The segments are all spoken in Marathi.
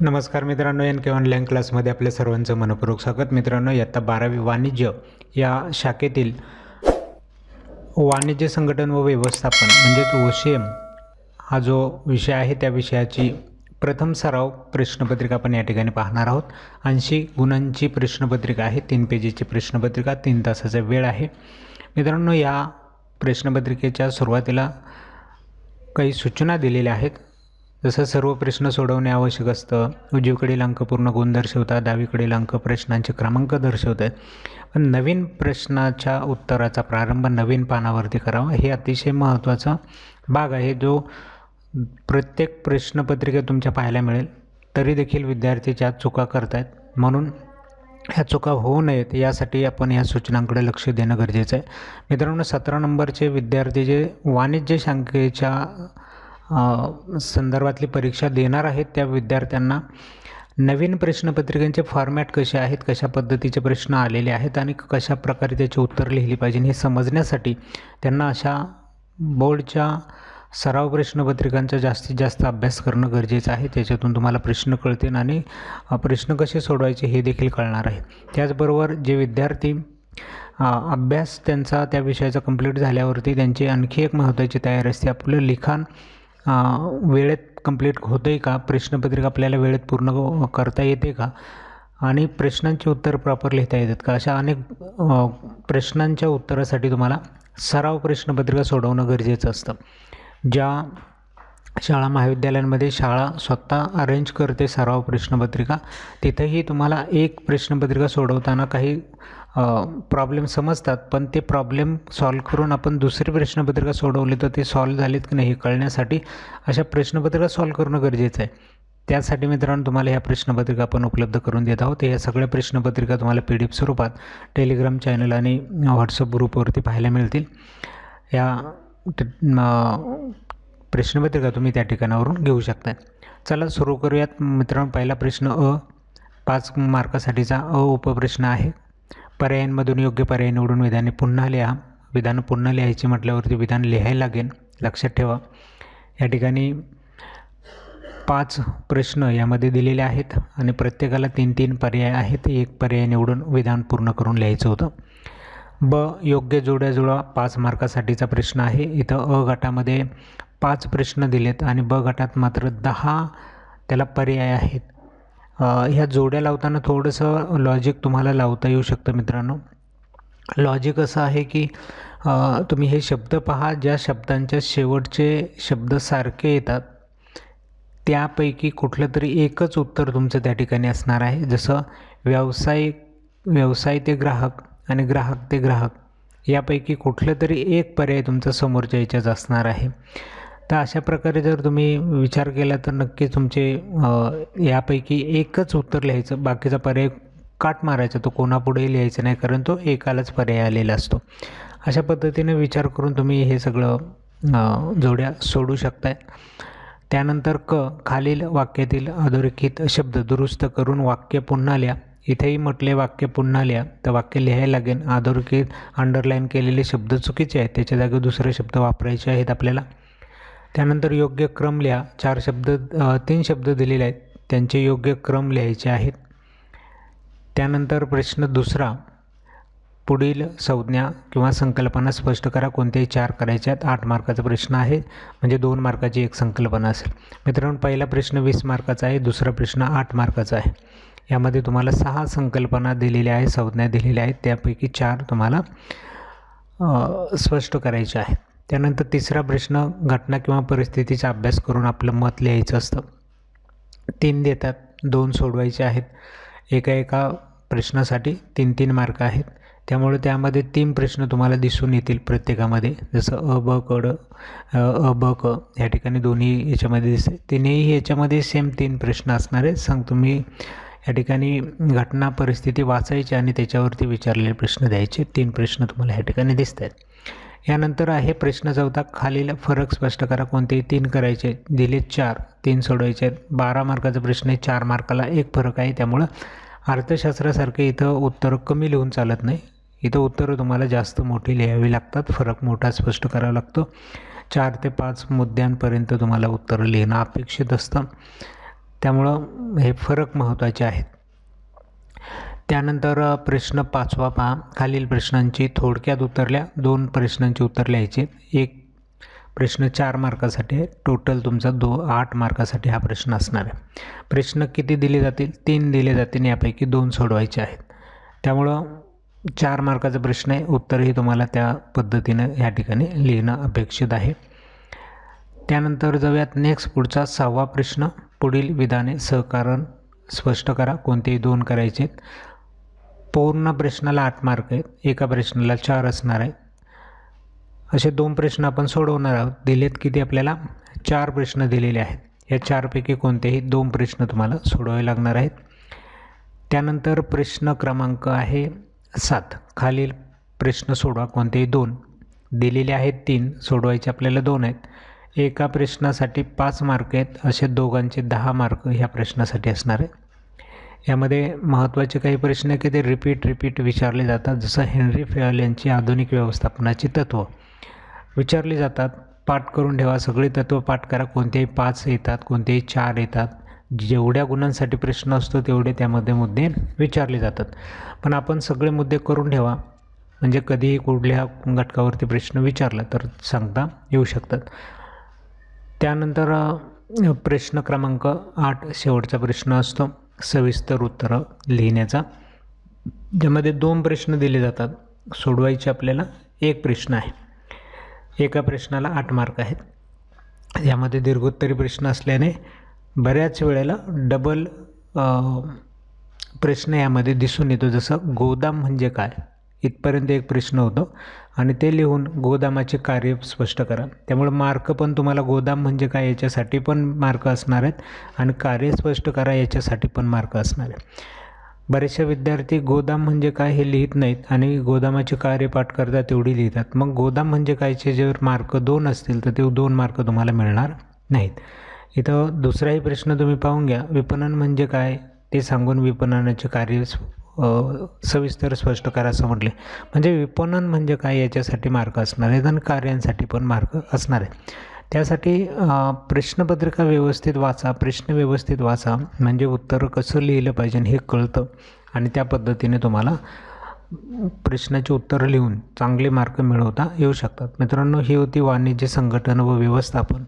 नमस्कार मित्रांनो एन के ऑनलाईन क्लासमध्ये आपल्या सर्वांचं मनपूर्वक स्वागत. मित्रांनो इयत्ता बारावी वाणिज्य या शाखेतील वाणिज्य संघटन व व्यवस्थापन म्हणजेच ओशेम हा जो विषय आहे त्या विषयाची प्रथम सराव प्रश्नपत्रिका आपण या ठिकाणी पाहणार आहोत. ऐंशी गुणांची प्रश्नपत्रिका आहे तीन पेजीची प्रश्नपत्रिका तीन तासाचा वेळ आहे. मित्रांनो या प्रश्नपत्रिकेच्या सुरुवातीला काही सूचना दिलेल्या आहेत. जसं सर्व प्रश्न सोडवणे आवश्यक असतं. उजवीकडील अंक पूर्ण गुण दर्शवतात डावीकडील अंक प्रश्नांचे क्रमांक दर्शवतात. पण नवीन प्रश्नाच्या उत्तराचा प्रारंभ नवीन पानावरती करावा हे अतिशय महत्त्वाचा भाग आहे. जो प्रत्येक प्रश्नपत्रिकेत तुमच्या पाहायला मिळेल तरी देखील विद्यार्थी ज्या चुका करत आहेत म्हणून ह्या चुका होऊ नयेत यासाठी आपण या सूचनांकडे लक्ष देणं गरजेचं आहे. मित्रांनो सतरा नंबरचे विद्यार्थी जे वाणिज्य शाखेच्या संदर्भातली परीक्षा देणार आहेत त्या विद्यार्थ्यांना. नवीन प्रश्नपत्रिकांचे फॉर्मॅट कसे आहेत कशा पद्धतीचे प्रश्न आलेले आहेत आणि कशा प्रकारे त्याची उत्तर लिहिली पाहिजे हे समजण्यासाठी त्यांना अशा बोर्डच्या सराव प्रश्नपत्रिकांचा जास्तीत जास्त अभ्यास करणं गरजेचं आहे. त्याच्यातून तुम्हाला प्रश्न कळतील आणि प्रश्न कसे सोडवायचे हे देखील कळणार आहे. त्याचबरोबर जे विद्यार्थी अभ्यास त्यांचा त्या विषयाचा कंप्लीट झाल्यावरती त्यांची आणखी एक महत्त्वाची तयारी असते. आपलं लिखाण वेळेत कंप्लीट होतं आहे का? प्रश्नपत्रिका आपल्याला वेळेत पूर्ण करता येते का? आणि प्रश्नांची उत्तर प्रॉपर लिहिता येतात का? अशा अनेक प्रश्नांच्या उत्तरासाठी तुम्हाला सराव प्रश्नपत्रिका सोडवणं गरजेचं असतं. ज्या शाळा महाविद्यालयांमध्ये शाळा स्वतः अरेंज करते सराव प्रश्नपत्रिका तिथेही तुम्हाला एक प्रश्नपत्रिका सोडवताना काही प्रॉब्लेम समजतात पण ते प्रॉब्लेम सॉल्व करून आपण दुसरी प्रश्नपत्रिका सोडवली तर ते सॉल्व झालेत की नाही हे कळण्यासाठी अशा प्रश्नपत्रिका सॉल्व करणं गरजेचं आहे. त्यासाठी मित्रांनो तुम्हाला ह्या प्रश्नपत्रिका आपण उपलब्ध करून देत आहोत. या सगळ्या प्रश्नपत्रिका तुम्हाला पी डी एफ स्वरूपात टेलिग्राम चॅनल आणि व्हॉट्सअप ग्रुपवरती पाहायला मिळतील. या प्रश्नपत्रिका तुम्ही त्या ठिकाणावरून घेऊ शकता चला सुरू करूयात. मित्रांनो पहिला प्रश्न अ पाच मार्कासाठीचा अ उपप्रश्न आहे. पर्यायांमधून योग्य पर्याय निवडून विधाने पुन्हा लिहा. विधानं पुन्हा लिहायची म्हटल्यावरती विधान लिहायला लागेल. लक्षात ठेवा. या ठिकाणी पाच प्रश्न यामध्ये दिलेले आहेत आणि प्रत्येकाला तीन तीन पर्याय आहेत. एक पर्याय निवडून विधान पूर्ण करून लिहायचं होतं. ब योग्य जोड्या जुळा पाच मार्कासाठीचा प्रश्न आहे. इथं अ गटामध्ये पाच प्रश्न दिलेत आणि ब गटात मात्र दहा त्याला पर्याय आहेत. ह्या जोड्या लावताना थोडंसं लॉजिक तुम्हाला लावता येऊ शकतं मित्रांनो. लॉजिक असं आहे की तुम्ही हे शब्द पहा ज्या शब्दांच्या शेवटचे शब्द सारखे येतात त्यापैकी कुठलं तरी एकच उत्तर तुमचं त्या ठिकाणी असणार आहे. जसं व्यावसायिक व्यवसाय ते ग्राहक आणि ग्राहक ते ग्राहक यापैकी कुठलं तरी एक पर्याय तुमचा समोरच्या याच्याच असणार आहे. तर अशा प्रकारे जर तुम्ही विचार केला तर नक्कीच तुमचे यापैकी एकच उत्तर लिहायचं बाकीचा पर्याय काट मारायचा तो कोणापुढेही लिहायचा नाही कारण तो एकालाच पर्याय आलेला असतो. अशा पद्धतीने विचार करून तुम्ही हे सगळं जोड्या सोडू शकताय. त्यानंतर क खालील वाक्यातील अधोरेखित शब्द दुरुस्त करून वाक्य पुन्हा लिहा. इथेही म्हटले वाक्य पुन्हा लिहा. तर वाक्य लिहायला लागेल. अधोरेखित अंडरलाईन केलेले शब्द चुकीचे आहेत. त्याच्या जागी दुसरे शब्द वापरायचे आहेत आपल्याला. त्यानंतर योग्य क्रम लिहा. चार शब्द तीन शब्द दिलेले आहेत. त्यांचे योग्य क्रम लिहायचे आहेत. त्यानंतर प्रश्न दुसरा. पुढील संज्ञा किंवा संकल्पना स्पष्ट करा. कोणत्याही चार करायच्या आहेत आठ मार्काचा प्रश्न आहे. म्हणजे दोन मार्काची एक संकल्पना असेल. मित्रांनो पहिला प्रश्न वीस मार्काचा आहे. दुसरा प्रश्न आठ मार्काचा आहे. यामध्ये तुम्हाला सहा संकल्पना दिलेल्या आहेत संज्ञा दिलेल्या आहेत. त्यापैकी चार तुम्हाला स्पष्ट करायचे आहेत. त्यानंतर तिसरा प्रश्न घटना किंवा परिस्थितीचा अभ्यास करून आपलं मत लिहायचं असतं. तीन देतात दोन सोडवायचे आहेत. एका एका प्रश्नासाठी तीन तीन मार्क आहेत. त्यामुळे त्यामध्ये तीन प्रश्न तुम्हाला दिसून येतील प्रत्येकामध्ये. जसं अ ब कड अ, ब क या ठिकाणी दोन्ही याच्यामध्ये दिसते. तिन्ही याच्यामध्ये सेम तीन प्रश्न असणार आहेत. सांग तुम्ही या ठिकाणी घटना परिस्थिती वाचायची आणि त्याच्यावरती विचारलेले प्रश्न द्यायचे. तीन प्रश्न तुम्हाला या ठिकाणी दिसत आहेत यानंतर आहे प्रश्न चौथा. खालील फरक स्पष्ट करा. कोणतेही तीन करायचे दिले चार. तीन सोडवायचे आहेत बारा मार्काचा प्रश्न आहे. चार मार्काला एक फरक आहे. त्यामुळं अर्थशास्त्रासारखे इथं उत्तरं कमी लिहून चालत नाही. इथं उत्तरं तुम्हाला जास्त मोठी लिहावी लागतात. फरक मोठा स्पष्ट करावा लागतो. चार ते पाच मुद्द्यांपर्यंत तुम्हाला उत्तरं लिहिणं अपेक्षित असतं. त्यामुळं हे फरक महत्त्वाचे आहेत. त्यानंतर प्रश्न पाचवा पहा. खालील प्रश्नांची थोडक्यात उतरल्या दोन प्रश्नांची उत्तर लिहायचे. एक प्रश्न चार मार्कासाठी आहे. टोटल तुमचा दो आठ मार्कासाठी हा प्रश्न असणार आहे. प्रश्न किती दिले जातील? तीन दिले जातील यापैकी दोन सोडवायचे आहेत. त्यामुळं चार मार्काचा प्रश्न आहे. उत्तरही तुम्हाला त्या पद्धतीनं या ठिकाणी लिहिणं अपेक्षित आहे. त्यानंतर जाऊयात नेक्स्ट पुढचा सहावा प्रश्न. पुढील विधाने सहकारण स्पष्ट करा. कोणतेही दोन करायचे आहेत. पूर्ण प्रश्नाला आठ मार्क आहेत. एका प्रश्नाला चार असणार आहेत. असे दोन प्रश्न आपण सोडवणार आहोत. दिलेत किती आपल्याला? चार प्रश्न दिलेले आहेत. या चारपैकी कोणतेही दोन प्रश्न तुम्हाला सोडवावे लागणार आहेत. त्यानंतर प्रश्न क्रमांक आहे सात. खालील प्रश्न सोडवा. कोणतेही दोन. दिलेले आहेत तीन. सोडवायचे आपल्याला दोन आहेत. एका प्रश्नासाठी पाच मार्क आहेत. असे दोघांचे दहा मार्क ह्या प्रश्नासाठी असणार आहे यामध्ये महत्त्वाचे काही प्रश्न आहे की ते रिपीट रिपीट विचारले जातात. जसं हेनरी फेअल यांची आधुनिक व्यवस्थापनाची तत्त्व विचारली जातात पाठ करून ठेवा. सगळी तत्त्व पाठ करा. कोणतेही पाच येतात कोणतेही चार येतात. जेवढ्या गुणांसाठी प्रश्न असतो तेवढे त्यामध्ये मुद्दे विचारले जातात. पण आपण सगळे मुद्दे करून ठेवा. म्हणजे कधीही कुठल्या घटकावरती प्रश्न विचारला तर सांगता येऊ शकतात. त्यानंतर प्रश्न क्रमांक आठ शेवटचा प्रश्न असतो. सविस्तर उत्तरं लिहिण्याचा ज्यामध्ये दोन प्रश्न दिले जातात. सोडवायचे आपल्याला एक प्रश्न आहे. एका प्रश्नाला आठ मार्क आहेत. यामध्ये दीर्घोत्तरी प्रश्न असल्याने बऱ्याच वेळेला डबल प्रश्न यामध्ये दिसून येतो. जसं गोदाम म्हणजे काय? इथपर्यंत एक प्रश्न होतो. आणि ते लिहून गोदामाचे कार्य स्पष्ट करा. त्यामुळे मार्क पण तुम्हाला गोदाम म्हणजे काय याच्यासाठी पण मार्क असणार आहेत आणि कार्य स्पष्ट करा याच्यासाठी पण मार्क असणार आहे बरेचसे विद्यार्थी गोदाम म्हणजे काय हे लिहित नाहीत आणि गोदामाचे कार्य पाठ करतात तेवढी लिहितात. मग गोदाम म्हणजे कायचे? जर मार्क दोन असतील तर ते दोन मार्क तुम्हाला मिळणार नाहीत. इथं दुसराही प्रश्न तुम्ही पाहून घ्या. विपणन म्हणजे काय? ते सांगून विपणनाचे कार्य सविस्तर स्पष्ट करा असं म्हटले. म्हणजे विपणन म्हणजे काय याच्यासाठी मार्क असणार आहेत आणि कार्यांसाठी पण मार्क असणार आहे त्यासाठी प्रश्नपत्रिका व्यवस्थित वाचा प्रश्न व्यवस्थित वाचा. म्हणजे उत्तर कसं लिहिलं पाहिजे हे कळतं. आणि त्या पद्धतीने तुम्हाला प्रश्नाचे उत्तर लिहून चांगले मार्क मिळवता येऊ शकतात. मित्रांनो ही होती वाणिज्य संघटन व व्यवस्थापन.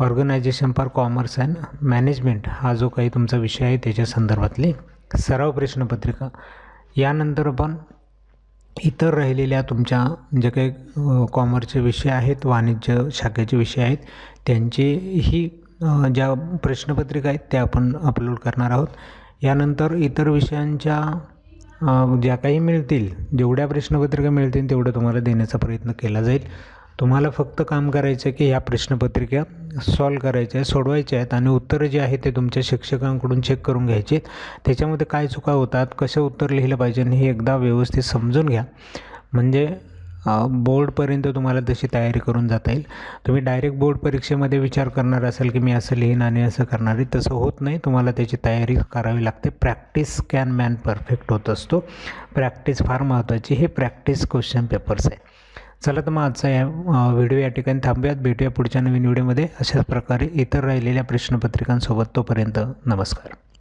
Organisation for commerce and management हा जो काही तुमचा विषय आहे त्याच्या संदर्भातली सराव प्रश्नपत्रिका. यानंतर पण इतर राहिलेल्या तुमच्या जे काही कॉमर्सचे विषय आहेत वाणिज्य शाखेचे विषय आहेत त्यांचेही ज्या प्रश्नपत्रिका आहेत त्या आपण अपलोड करणार आहोत. यानंतर इतर विषयांच्या ज्या काही मिळतील जेवढ्या प्रश्नपत्रिका मिळतील तेवढं तुम्हाला देण्याचा प्रयत्न केला जाईल. तुम्हाला फक्त काम करायचं आहे की ह्या प्रश्नपत्रिका सॉल्व करायच्या आहे सोडवायच्या आहेत आणि उत्तरं जे आहेत ते तुमच्या शिक्षकांकडून चेक करून घ्यायचे आहेत. त्याच्यामध्ये काय चुका होतात कसं उत्तर लिहिलं पाहिजे आणि हे एकदा व्यवस्थित समजून घ्या. म्हणजे बोर्डपर्यंत तुम्हाला तशी तयारी करून जाता येईल. तुम्ही डायरेक्ट बोर्ड परीक्षेमध्ये विचार करणार असाल की मी असं लिहीन आणि असं करणार आहे. तसं होत नाही. तुम्हाला त्याची तयारी करावी लागते. प्रॅक्टिस कॅन मॅन परफेक्ट होत असतो. प्रॅक्टिस फार महत्त्वाची हे प्रॅक्टिस क्वेश्चन पेपर्स आहे. चला तर मग आजचा या व्हिडिओ या ठिकाणी थांबूयात. भेटूया पुढच्या नवीन व्हिडिओमध्ये. अशाच प्रकारे इतर राहिलेल्या प्रश्नपत्रिकांसोबत तोपर्यंत नमस्कार.